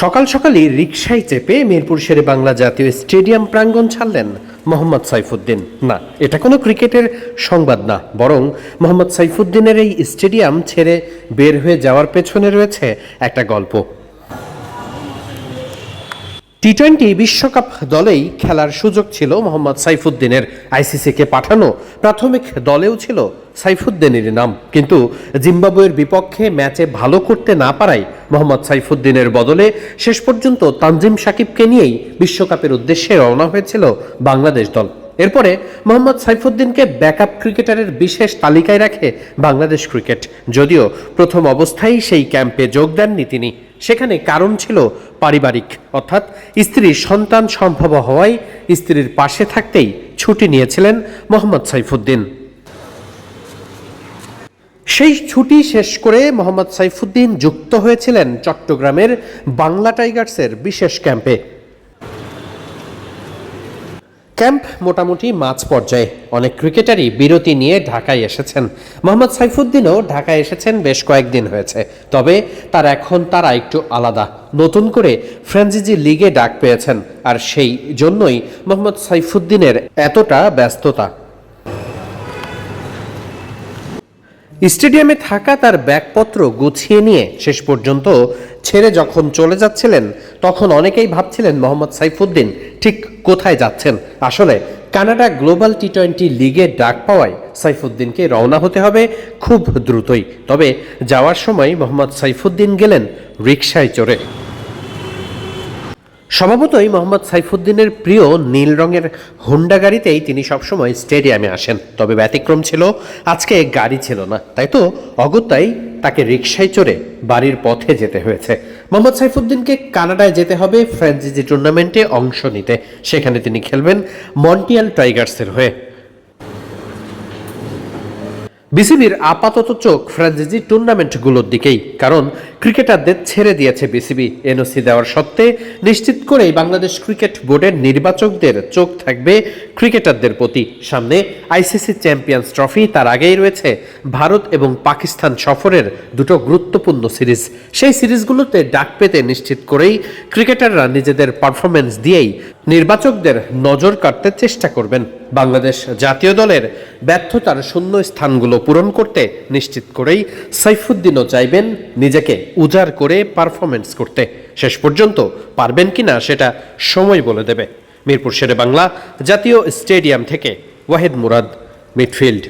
সকাল সকালই রিকশায় চেপে মিরপুর শেরে বাংলা জাতীয় স্টেডিয়াম প্রাঙ্গণ ছাড়লেন মোহাম্মদ সাইফুদ্দিন। না, এটা কোনো ক্রিকেটের সংবাদ না, বরং মোহাম্মদ সাইফুদ্দিনের এই স্টেডিয়াম ছেড়ে বের হয়ে যাওয়ার পেছনে রয়েছে একটা গল্প। টি টোয়েন্টি বিশ্বকাপ দলেই খেলার সুযোগ ছিল মোহাম্মদ সাইফুদ্দিনের। আইসিসিকে পাঠানো প্রাথমিক দলেও ছিল সাইফুদ্দিনের নাম। কিন্তু জিম্বাবুয়ের বিপক্ষে ম্যাচে ভালো করতে না পারায় মোহাম্মদ সাইফুদ্দিনের বদলে শেষ পর্যন্ত তানজিম সাকিবকে নিয়েই বিশ্বকাপের উদ্দেশ্যে রওনা হয়েছিল বাংলাদেশ দল। এরপরে মোহাম্মদ সাইফুদ্দিনকে ব্যাকআপ ক্রিকেটারের বিশেষ তালিকায় রাখে বাংলাদেশ ক্রিকেট। যদিও প্রথম অবস্থায় সেই ক্যাম্পে যোগ দেননি তিনি। সেখানে কারণ ছিল পারিবারিক। অর্থাৎ স্ত্রীর সন্তান সম্ভব হওয়ায় স্ত্রীর পাশে থাকতেই ছুটি নিয়েছিলেন মোহাম্মদ সাইফুদ্দিন। সেই ছুটি শেষ করে মোহাম্মদ সাইফুদ্দিন যুক্ত হয়েছিলেন চট্টগ্রামের বাংলা টাইগার্সের বিশেষ ক্যাম্পে। ক্যাম্প মোটামুটি মাঝ পর্যায়ে। অনেক ক্রিকেটারই বিরতি নিয়ে ঢাকায় এসেছেন। মোহাম্মদ সাইফুদ্দিনও ঢাকায় এসেছেন বেশ কয়েকদিন হয়েছে। তবে তার এখন তারা একটু আলাদা। নতুন করে ফ্র্যাঞ্চাইজি লিগে ডাক পেয়েছেন। আর সেই জন্যই মোহাম্মদ সাইফুদ্দিনের এতটা ব্যস্ততা। স্টেডিয়ামে থাকা তার ব্যাগপত্র গুছিয়ে নিয়ে শেষ পর্যন্ত ছেড়ে যখন চলে যাচ্ছিলেন, তখন অনেকেই ভাবছিলেন মোহাম্মদ সাইফুদ্দিন ঠিক কোথায় যাচ্ছেন। আসলে কানাডা গ্লোবাল টি টোয়েন্টি লিগে ডাক পাওয়ায় সাইফুদ্দিনকে রওনা হতে হবে খুব দ্রুতই। তবে যাওয়ার সময় মোহাম্মদ সাইফুদ্দিন গেলেন রিকশায় চড়ে। স্বভাবতই মোহাম্মদ সাইফুদ্দিনের প্রিয় নীল রঙের হুন্ডা গাড়িতেই তিনি সবসময় স্টেডিয়ামে আসেন। তবে ব্যতিক্রম ছিল, আজকে গাড়ি ছিল না। তাই তো অগত্যাই তাকে রিকশায় চড়ে বাড়ির পথে যেতে হয়েছে। মোহাম্মদ সাইফুদ্দিনকে কানাডায় যেতে হবে ফ্র্যাঞ্চাইজি টুর্নামেন্টে অংশ নিতে। সেখানে তিনি খেলবেন মন্টিয়াল টাইগার্সের হয়ে। বিসিবির আপাতত চোখ ফ্র্যাঞ্চাইজি টুর্নামেন্টগুলোর দিকেই, কারণ ক্রিকেটারদের ছেড়ে দিয়েছে বিসিবি। এনওসি দেওয়ার সত্ত্বে নিশ্চিত করেই বাংলাদেশ ক্রিকেট বোর্ডের নির্বাচকদের চোখ থাকবে ক্রিকেটারদের প্রতি। সামনে আইসিসি চ্যাম্পিয়ন্স ট্রফি তার আগেই রয়েছে। ভারত এবং পাকিস্তান সফরের দুটো গুরুত্বপূর্ণ সিরিজ। সেই সিরিজগুলোতে ডাক পেতে নিশ্চিত করেই ক্রিকেটাররা নিজেদের পারফরমেন্স দিয়েই নির্বাচকদের নজর কাটতে চেষ্টা করবেন। বাংলাদেশ জাতীয় দলের ব্যর্থতার শূন্য স্থানগুলো পূরণ করতে নিশ্চিত করেই সাইফুদ্দিনও চাইবেন নিজেকে উজাড় করে পারফরমেন্স করতে। শেষ পর্যন্ত পারবেন কিনা সেটা সময় বলে দেবে। মিরপুর শেরে বাংলা জাতীয় স্টেডিয়াম থেকে ওয়াহেদ মুরাদ, মিডফিল্ড।